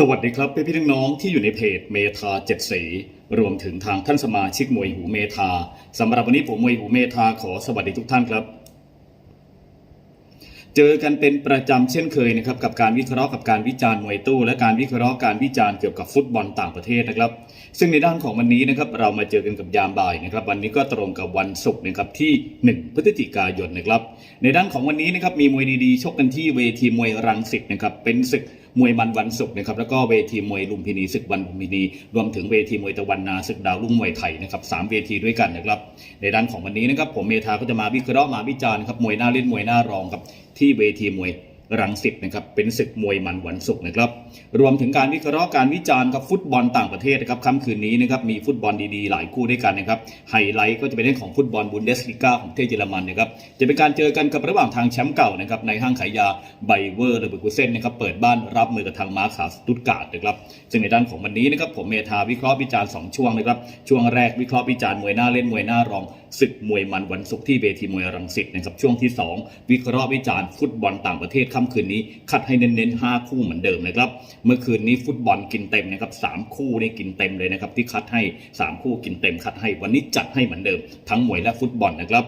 สวัสดีครับพี่พี่น้องๆที่อยู่ในเพจเมธาเจ็ดสี รวมถึงทางท่านสมาชิกมวยหูเมธาสำหรับวันนี้ผมมวยหูเมธาขอสวัสดีทุกท่านครับ เจอกันเป็นประจำเช่นเคยนะครับกับการวิเคราะห์กับการวิจารณ์มวยตู้ และการวิเคราะห์การวิจารณ์เกี่ยวกับฟุตบอลต่างประเทศนะครับ ซึ่งในด้านของวันนี้นะครับเรามาเจอกันกับยามบ่ายนะครับ วันนี้ก็ตรงกับวันศุกร์นะครับที่ 1 พฤศจิกายนนะครับ ในด้านของวันนี้นะครับมีมวยดีๆชกกันที่เวทีมวยรังสิตนะครับเป็นศึก มวยมันวันศุกร์นะครับแล้วก็เวทีมวยลุมพินีศึกวันลุมพินี รวมถึงเวทีมวยตะวันนาศึกดาวรุ่งมวยไทยนะครับสามเวทีด้วยกันนะครับในด้านของวันนี้นะครับผมเมธาก็จะมาวิเคราะห์มาวิจารณ์ครับมวยหน้าเล่นมวยหน้ารองครับที่เวทีมวย รังสิตนะครับเป็นศึกมวยมันวันศุกร์นะครับ รวมถึงการวิเคราะห์การวิจารณ์กับฟุตบอลต่างประเทศนะครับค่ำคืนนี้นะครับมีฟุตบอลดีๆ หลายคู่ด้วยกันนะครับไฮไลท์ก็จะเป็นเรื่องของฟุตบอลบุนเดสลิก้าของประเทศเยอรมันนะครับจะเป็นการเจอกันกับระหว่างทางแชมป์เก่านะครับในห้างขายยาไบเวอร์เลเบอร์กุเซนนะครับเปิดบ้านรับมือกับทางมาร์คาสตุตการ์ดนะครับซึ่งในด้านของวันนี้นะครับผมเมธาวิเคราะห์วิจารณ์สองช่วงนะครับช่วงแรกวิเคราะห์วิจารณ์มวยหน้าเล่นมวยหน้ารองศึกมวยมันวันศุกร์ที่เวทีมวยรังสิตนะครับช่วงที่สองวิเคราะห์วิจารณ์ฟุตบอลต่างประเทศค่ำคืนนี้คัดให้เน้นๆ 5 คู่เหมือนเดิมนะครับ เมื่อคืนนี้ฟุตบอลกินเต็มนะครับสามคู่นี่กินเต็มเลยนะครับที่คัดให้ 3 คู่กินเต็มคัดให้วันนี้จัดให้เหมือนเดิม ทั้งมวยและฟุตบอลนะครับ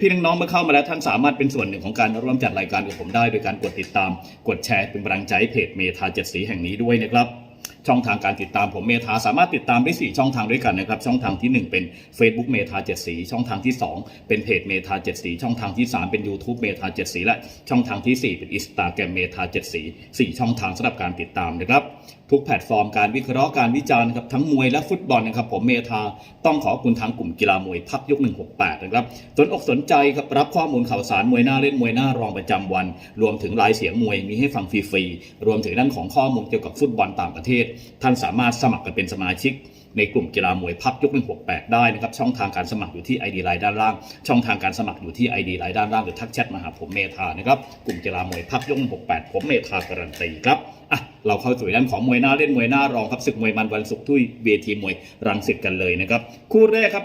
พี่ๆน้องๆเมื่อเข้ามาแล้วท่านสามารถเป็นส่วนหนึ่งของการร่วมจัดรายการกับผมได้โดยการกดติดตาม กดแชร์เป็นกำลังใจเพจเมทาเจ็ดสีแห่งนี้ด้วยนะครับ ช่องทางการติดตามผมเมธาสามารถติดตามได้ 4 ช่องทางด้วยกันนะครับ ช่องทางที่ 1 เป็น Facebook เมธาเจ็ดสีช่องทางที่ 2 เป็นเพจเมธาเจ็ดสีช่องทางที่ 3 เป็น YouTube เมธาเจ็ดสีและช่องทางที่ 4 เป็น i ิสตาแกรมเมธาเจ็ดสีสี่ช่องทางสำหรับการติดตามนะครับ ทุกแพลตฟอร์มการวิเคราะห์การวิจารณ์นะครับทั้งมวยและฟุตบอลนะครับผมเมธาต้องขอบคุณทางกลุ่มกีฬามวยพักยก 168 นะครับสนอกสนใจครับรับข้อมูลข่าวสารมวยหน้าเล่นมวยหน้ารองประจำวัน รวมถึงรายเสียงมวยมีให้ฟังฟรีๆรวมถึงด้านของข้อมูลเกี่ยวกับฟุตบอลต่างประเทศ ท่านสามารถสมัครกันเป็นสมาชิกในกลุ่มกีฬามวยพับยก 168 ได้นะครับ ช่องทางการสมัครอยู่ที่ ID ไลน์ด้านล่าง ช่องทางการสมัครอยู่ที่ ID ไลน์ด้านล่างหรือทักแชทมาหาผมเมธานะครับ กลุ่มกีฬามวยพับยก 168 ผมเมธาการันตีครับอะ เราเข้าสู่ด้านของมวยหน้าเล่นมวยหน้ารองครับศึกมวยมันวันศุกร์ที่เวทีมวยรังสิตกันเลยนะครับคู่แรกครับ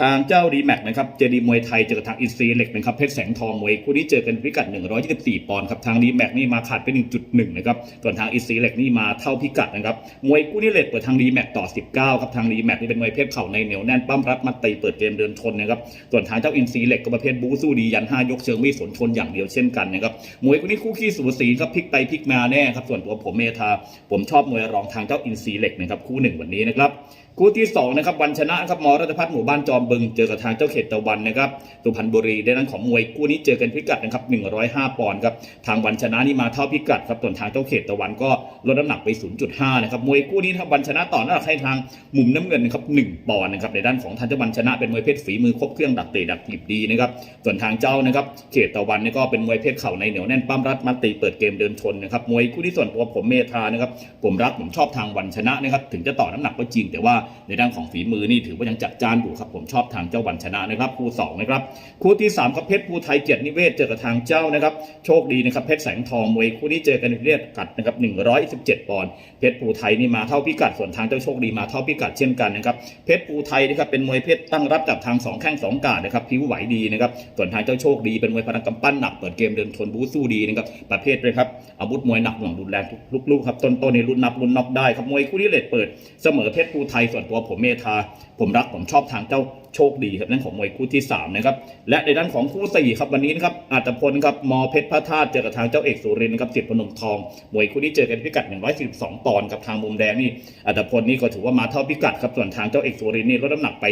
ทางเจ้าดีแม็กนะครับเจดีมวยไทยเจอกับทางอินซีเหล็กนะครับเพชรแสงทองมวยคู่นี้เจอกันพิกัด 124 ปอนด์ครับทางดีแม็กนี่มาขาดไป 1.1 นะครับส่วนทางอินซีเหล็กนี่มาเท่าพิกัดนะครับมวยคู่นี้เลทเปิดทางดีแม็กต่อ 19ครับทางดีแม็กนี่เป็นมวยเพชรเข่าในเหนียวแน่นปั้มรัดมาตีเปิดเกมเดินชนนะครับส่วนทางเจ้าอินซีเหล็กก็ประเภทบู๊สู้ดียัน5ยกเชิงไม่สนชนอย่างเดียวเช่นกันนะครับมวยคู่นี้คู่ขี้สูสีครับพลิกไปพลิกมาแน่ครับส่วนตัวผมเมธาผมชอบมวยรองทางเจ้าอินซีเหล็กนะครับคู่หนึ่งวันนี้นะครับคู่ที่2นะครับวันชนะครับมอรัตพัฒน์หมู่บ้านจอมบึงเจอกับทางเจ้าเขตตะวันนะครับสุพรรณบุรีในด้านของมวยคู่นี้เจอกันพิกัดนะครับ 105 ปอนด์ครับทางวันชนะนี่มาเท่าพิกัดครับส่วนทางเจ้าเขตตะวันก็ลดน้ำหนักไป 0.5 นะครับมวยคู่นี้ครับวันชนะต่อน้ำหนักให้ทางมุมน้ำเงินนะครับ1ปอนด์นะครับในด้านของทางเจ้าวันชนะเป็นมวยเพชรฝีมือครบเครื่องดักเตะดักถีบดีนะครับส่วนทางเจ้านะครับเขตตะวันนี่ก็เป็นมวยเพชรเข่าในเหนียวแน่นปั้มรัดมัดตีเปิดเกมเดินชนนะครับมวยคู่ที่ส่วนตัวผมเมธานะครับผมรักผมชอบทางวันชนะนะครับถึงจะต่อน้ำหนักก็จริง แต่ว่าในด้านของฝีมือนี่ถือว่ายังจัดจ้านอยู่ครับผมชอบทางเจ้าวันชนะนะครับคู่สองนะครับคู่ที่สามครับเพชรภูไทยเกียรตินิเวศเจอกับทางเจ้านะครับโชคดีนะครับเพชรแสงทองมวยคู่นี้เจอกันเรียกกัดนะครับ117ปอนด์เพชรภูไทยนี่มาเท่าพิกัดส่วนทางเจ้าโชคดีมาเท่าพิกัดเช่นกันนะครับเพชรภูไทยนะครับเป็นมวยเพชรตั้งรับจากทางสองแข้งสองกาดนะครับผิวไหวดีนะครับส่วนทางเจ้าโชคดีเป็นมวยพลังกำปั้นหนักเปิดเกมเดินชนบู๊สู้ดีนะครับประเภทเลยครับอาวุธมวยหนักหน่วงรุนแรงทุกลูกครับต้นๆในรุ่นนับรุ่นน็อกได้ครับมวยคู่นี้เลทเปิด เสมอเพชรภูไทยส่วนตัวผมเมธาผมรักผมชอบทางเจ้า โชคดีครับนั่นของมวยคู่ที่3นะครับและในด้านของคู่4ครับวันนี้นะครับอัตพลครับมอเพชรพระธาตุเจอกับทางเจ้าเอกสุรินทร์นะครับจิตพนมทองมวยคู่นี้เจอกันพิกัด 142 ปอนด์กับทางมุมแดงนี่อัตพลนี่ก็ถือว่ามาเท่าพิกัดครับส่วนทางเจ้าเอกสุรินทร์นี่ลดน้ำหนักไป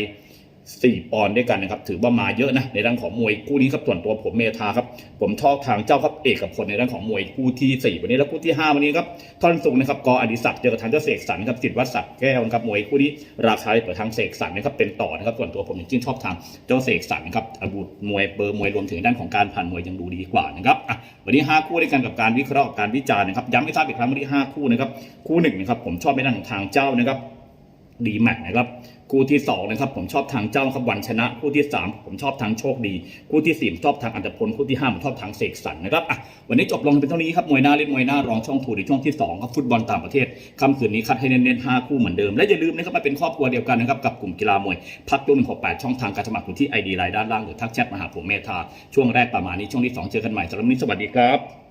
4 ปอนด์ด้วยกันนะครับถือว่ามาเยอะนะในด้านของมวยคู่นี้ครับส่วนตัวผมเมธาครับผมชอบทางเจ้าครับเอกพลในด้านของมวยคู่ที่ 4 วันนี้แล้วคู่ที่ 5 วันนี้ครับท่อนสูงนะครับกออดิศักดิ์เจอกับทางเจ้าเสกสรรครับสิทธิ์วัดศักดิ์แก้วนะครับมวยคู่นี้ราคาเปิดทางเสกสรรนะครับเป็นต่อนะครับส่วนตัวผมยังชื่นชอบทางเจ้าเสกสรรครับอาวุธมวยเบอร์มวยรวมถึงด้านของการผ่านมวยยังดูดีกว่านะครับวันนี้ 5 คู่ด้วยกันกับการวิเคราะห์การวิจารณ์นะครับย้ำให้ทราบอีกครั้งวันนี้5คู่นะครับคู่หนึ่งนะครับผมชอบในด้านของทางเจ้านะครับ ดีแมทนะครับคู่ที่2นะครับผมชอบทางเจ้าครับวันชนะ คู่ที่ 3 ผมชอบทางโชคดี คู่ที่ 4 ชอบทางอันตพลคู่ที่5ผมชอบทางเสกสรรนะครับอะวันนี้จบลงเป็นเท่านี้ครับมวยหน้าเล่นมวยหน้ารองช่องถูในช่วงที่2ครับฟุตบอลต่างประเทศค่ำคืนนี้คัดให้เน้นๆ5คู่เหมือนเดิมและอย่าลืมนะครับมาเป็นครอบครัวเดียวกันนะครับกับกลุ่มกีฬามวยพักยก168 ช่องทางการสมัครอยู่ที่ไอดีไลน์ด้านล่างหรือทักแชทมาหาผมเมธาช่วงแรกประมาณนี้ช่วงที่สองเจอกันใหม่สำหรับวันนี้สวัสดีครับ